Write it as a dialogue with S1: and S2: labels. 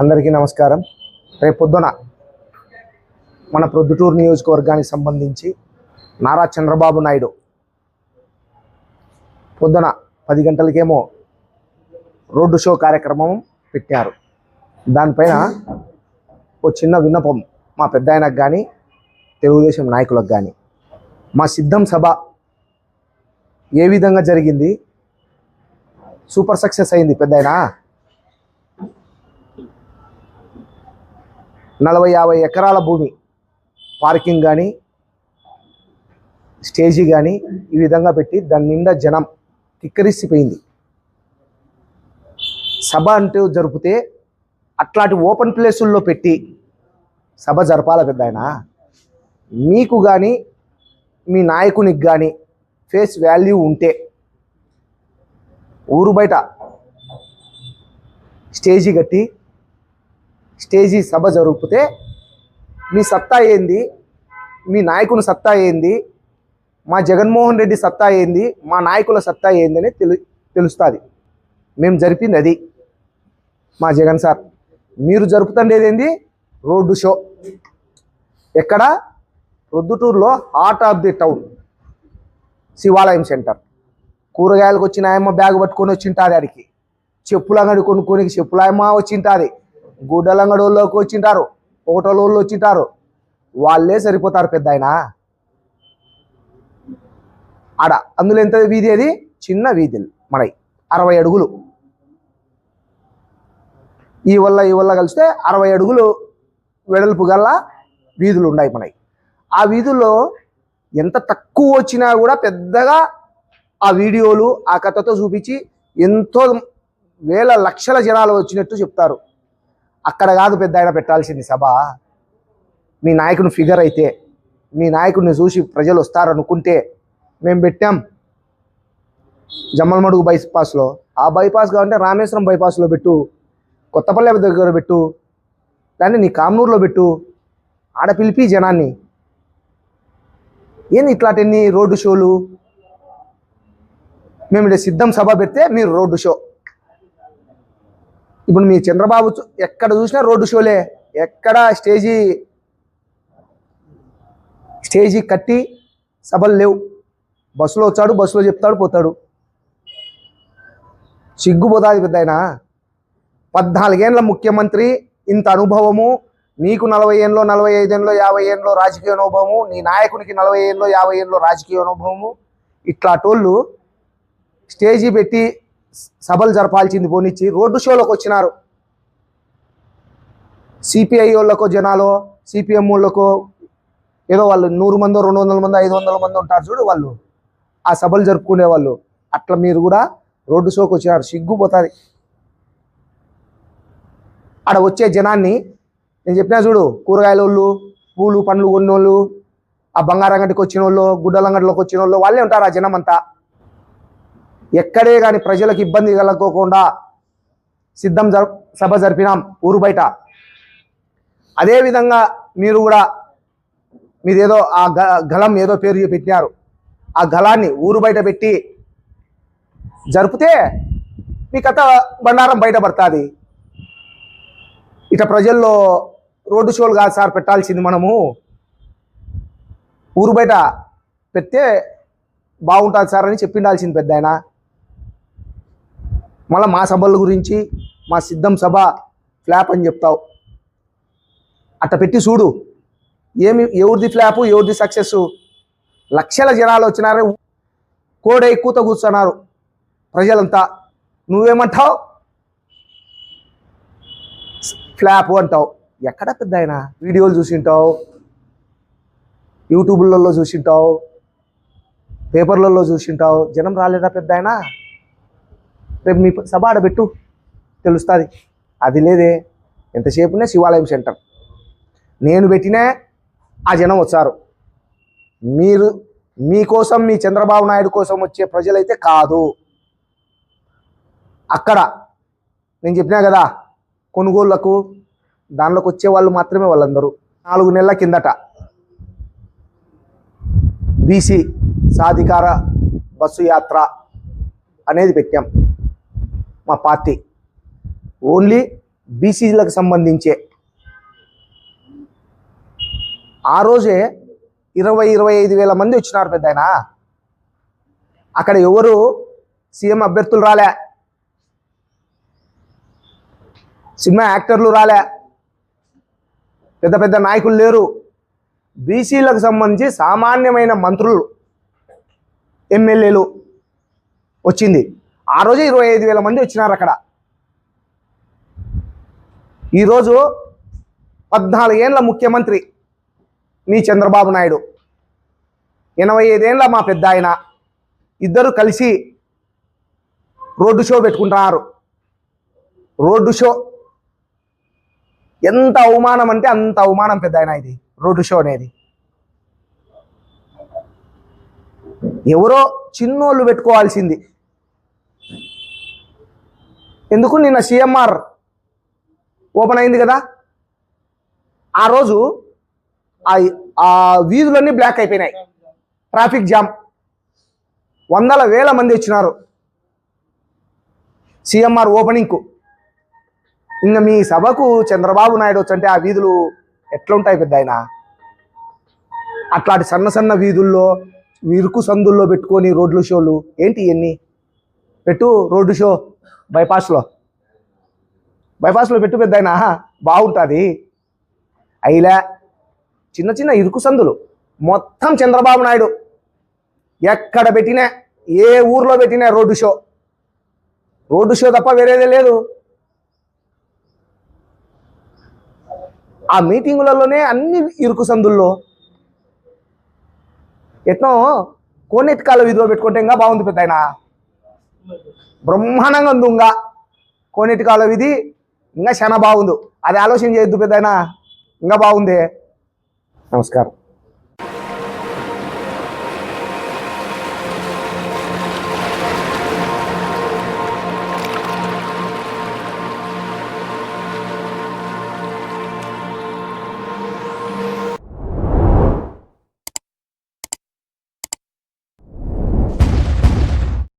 S1: అందరికీ నమస్కారం. రేపు పొద్దున మన ప్రొద్దుటూరు నియోజకవర్గానికి సంబంధించి నారా చంద్రబాబు నాయుడు పొద్దున పది గంటలకేమో రోడ్డు షో కార్యక్రమం పెట్టారు. దానిపైన ఓ చిన్న విన్నపం మా పెద్ద ఆయనకు కానీ తెలుగుదేశం నాయకులకు కానీ మా సిద్ధం సభ ఏ విధంగా జరిగింది? సూపర్ సక్సెస్ అయింది పెద్ద నలభై యాభై ఎకరాల భూమి. పార్కింగ్ కానీ స్టేజీ కానీ ఈ విధంగా పెట్టి దాని నిండా జనం కిక్కరిసిపోయింది సభ అంటూ జరిపితే అట్లాంటి ఓపెన్ ప్లేసుల్లో పెట్టి సభ జరపాల పెద్ద ఆయన. మీకు కానీ మీ నాయకునికి కానీ ఫేస్ వాల్యూ ఉంటే ఊరు బయట స్టేజీ కట్టి స్టేజీ సభ జరిపితే మీ సత్తా ఏంది? మీ నాయకుని సత్తా ఏంది? మా జగన్మోహన్ రెడ్డి సత్తా ఏంది? మా నాయకుల సత్తా ఏంది అని తెలు తెలుస్తుంది. మేము జరిపింది అది. మా జగన్ సార్. మీరు జరుపుతుండేది ఏంది? Road show. ఎక్కడ? ప్రొద్దుటూరులో heart of the town. Shivalayam centre. కూరగాయలకు వచ్చిన ఆయమ్మ బ్యాగ్ పట్టుకొని వచ్చింటాది ఆడికి. చెప్పులు అంగడి కొనుక్కొని చెప్పులు ఆయమ్మ వచ్చింటాది. గుడ్డలంగడోళ్ళకి వాళ్ళకి వచ్చింటారు ఒకటోళ్ళు వచ్చింటారు. వాళ్ళే సరిపోతారు పెద్ద ఆయన ఆడ అందులో ఎంత వీధి అది? చిన్న వీధులు మనవి అరవై అడుగులు. ఈ వల్ల ఈ వల్ల కలిస్తే అరవై అడుగులు వెడల్పు గల వీధులు ఉన్నాయి మనకి ఆ వీధుల్లో ఎంత తక్కువ వచ్చినా కూడా పెద్దగా ఆ వీడియోలు ఆ కథతో చూపించి ఎంతో వేల లక్షల జనాలు వచ్చినట్టు చెప్తారు. అక్కడ కాదు పెద్ద ఆయన పెట్టాల్సింది సభ. మీ నాయకుని ఫిగర్ అయితే మీ నాయకుడిని చూసి ప్రజలు వస్తారనుకుంటే మేము పెట్టాం. జమ్మలమడుగు బైపాస్లో. ఆ బైపాస్ కావాలంటే రామేశ్వరం బైపాస్లో పెట్టు కొత్తపల్లె దగ్గర పెట్టు దాన్ని నీ కామనూరులో పెట్టు. ఆడ పిలిపి జనాన్ని. ఏంది ఇట్లాంటి రోడ్డు షోలు? మేము సిద్ధం సభ పెడితే మీరు రోడ్డు షో. ఇప్పుడు మీ చంద్రబాబు చూ- ఎక్కడ చూసినా రోడ్డు షోలే. ఎక్కడ స్టేజీ స్టేజీ కట్టి సభలు లేవు. బస్సులో వచ్చాడు బస్సులో చెప్తాడు పోతాడు. సిగ్గుపోతాది పెద్ద ఆయన పద్నాలుగేండ్ల ముఖ్యమంత్రి ఇంత అనుభవము నీకు నలభై ఏళ్ళలో నలభై ఐదేళ్ళలో యాభై ఏళ్ళలో రాజకీయ అనుభవము నీ నాయకునికి నలభై ఏళ్ళలో యాభై ఏళ్ళలో రాజకీయ అనుభవము ఇట్లాటోళ్ళు స్టేజీ పెట్టి సభలు జరపాల్సింది పోనిచ్చి రోడ్డు షోలోకి వచ్చినారు. సిపిఐ వాళ్ళకో జనాలు సిపిఎం వాళ్ళకో ఏదో వాళ్ళు నూరు మందో రెండు వందల మంది ఐదు వందల మంది ఉంటారు చూడు వాళ్ళు. ఆ సభలు జరుపుకునే వాళ్ళు. అట్లా మీరు కూడా రోడ్డు షోకి వచ్చినారు. సిగ్గుపోతుంది ఆడ వచ్చే జనాన్ని నేను చెప్పినా చూడు కూరగాయల వాళ్ళు పూలు పండ్లు కొన్నోళ్ళు ఆ బంగారం గంటకి వచ్చిన వాళ్ళు గుడ్డలంగడిలోకి వచ్చిన వాళ్ళు వాళ్ళే ఉంటారు ఆ జనం అంతా ఎక్కడే కానీ ప్రజలకు ఇబ్బంది కలగకోకుండా సిద్ధం జర సభ జరిపినాం ఊరు బయట. అదేవిధంగా మీరు కూడా మీదేదో ఆ గ- గలం ఏదో పేరు పెట్టినారు ఆ గలాన్ని ఊరు బయట పెట్టి జరిపితే మీ కథ బండారం బయటపడుతుంది ఇట ప్రజల్లో రోడ్డు షోలు కాదు సార్ పెట్టాల్సింది మనము. ఊరు బయట పెడితే బాగుంటుంది సార్ అని చెప్పిండాల్సింది పెద్ద ఆయన మళ్ళీ మా సభల గురించి మా సిద్ధం సభ ఫ్లాప్ అని చెప్తావు. అట్ట పెట్టి చూడు. ఏమి ఎవరిది ఫ్లాపు ఎవరిది సక్సెస్? లక్షల జనాలు వచ్చినారు కోడై కూత కూర్చున్నారు ప్రజలంతా. నువ్వేమంటావు? ఫ్లాప్ అంటావు. ఎక్కడ పెద్ద ఆయన? వీడియోలు చూసింటావు. యూట్యూబ్లలో చూసింటావు. పేపర్లలో చూసింటావు. జనం రాలేదా పెద్ద ఆయన? రేపు మీ సభ ఆడబెట్టు తెలుస్తుంది. అది లేదే. ఎంతసేపునే శివాలయం సెంటర్. నేను పెట్టినే ఆ జనం వచ్చారు. మీరు మీకోసం మీ చంద్రబాబు నాయుడు కోసం వచ్చే ప్రజలైతే కాదు. అక్కడ నేను చెప్పినా కదా కొనుగోళ్ళకు దానిలోకి వచ్చే వాళ్ళు మాత్రమే వాళ్ళందరూ. నాలుగు నెలల కిందట బీసీ సాధికార బస్సు యాత్ర అనేది పెట్టాం. మా పార్టీ. ఓన్లీ బీసీలకు సంబంధించే. ఆ రోజే ఇరవై ఇరవై ఐదు వేల మంది వచ్చినారు పెద్ద ఆయన అక్కడ ఎవరు సీఎం అభ్యర్థులు రాలే. సినిమా యాక్టర్లు రాలే. పెద్ద పెద్ద నాయకులు లేరు. బీసీలకు సంబంధించి సామాన్యమైన మంత్రులు ఎమ్మెల్యేలు వచ్చింది. ఆ రోజే ఇరవై ఐదు వేల మంది వచ్చినారు అక్కడ. ఈరోజు పద్నాలుగేండ్ల ముఖ్యమంత్రి మీ చంద్రబాబు నాయుడు. ఎనభై ఐదేండ్ల మా పెద్ద ఆయన. ఇద్దరు కలిసి రోడ్డు షో పెట్టుకుంటున్నారు. Road show. ఎంత అవమానం అంటే అంత అవమానం పెద్ద ఆయన ఇది. రోడ్డు షో అనేది. ఎవరో చిన్నోళ్ళు పెట్టుకోవాల్సింది. ఎందుకు నిన్న సిఎంఆర్ ఓపెన్ అయింది కదా? ఆ రోజు ఆ వీధులన్నీ బ్లాక్ అయిపోయినాయి. Traffic jam. వందల వేల మంది వచ్చినారు. సిఎంఆర్ ఓపెనింగ్కు. ఇంకా మీ సభకు చంద్రబాబు నాయుడు వచ్చంటే ఆ వీధులు ఎట్లుంటాయి పెద్ద ఆయన అట్లాంటి సన్న సన్న వీధుల్లో ఇరుకు సందుల్లో పెట్టుకొని రోడ్లు షోలు. ఏంటి ఇవన్నీ పెట్టు రోడ్డు షో. బైపాస్లో బైపాస్లో పెట్టు పెద్ద ఆయన బాగుంటుంది. అయిలా చిన్న చిన్న ఇరుకు సందులు. మొత్తం చంద్రబాబు నాయుడు. ఎక్కడ పెట్టినా ఏ ఊర్లో పెట్టినా రోడ్డు షో. రోడ్డు షో తప్ప వేరేదే లేదు. ఆ మీటింగులలోనే అన్ని ఇరుకు సందుల్లో. ఎట్నో కోనెత్తికాల విధిలో పెట్టుకుంటే ఇంకా బాగుంది పెద్ద ఆయన బ్రహ్మాండంగా ఉంది ఇంకా కోనెత్తికాల ఇది. ఇంకా చాలా బాగుంది అది ఆలోచన చేయొద్దు పెద్ద ఇంకా బాగుంది. నమస్కారం.